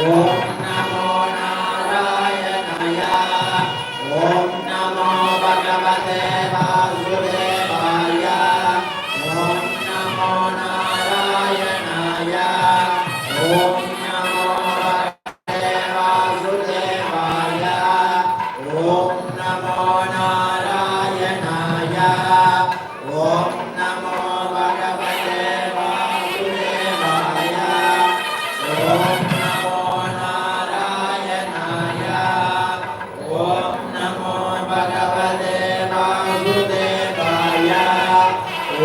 Oh, no, no.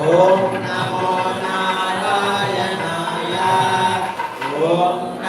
Om Namo Narayana. Om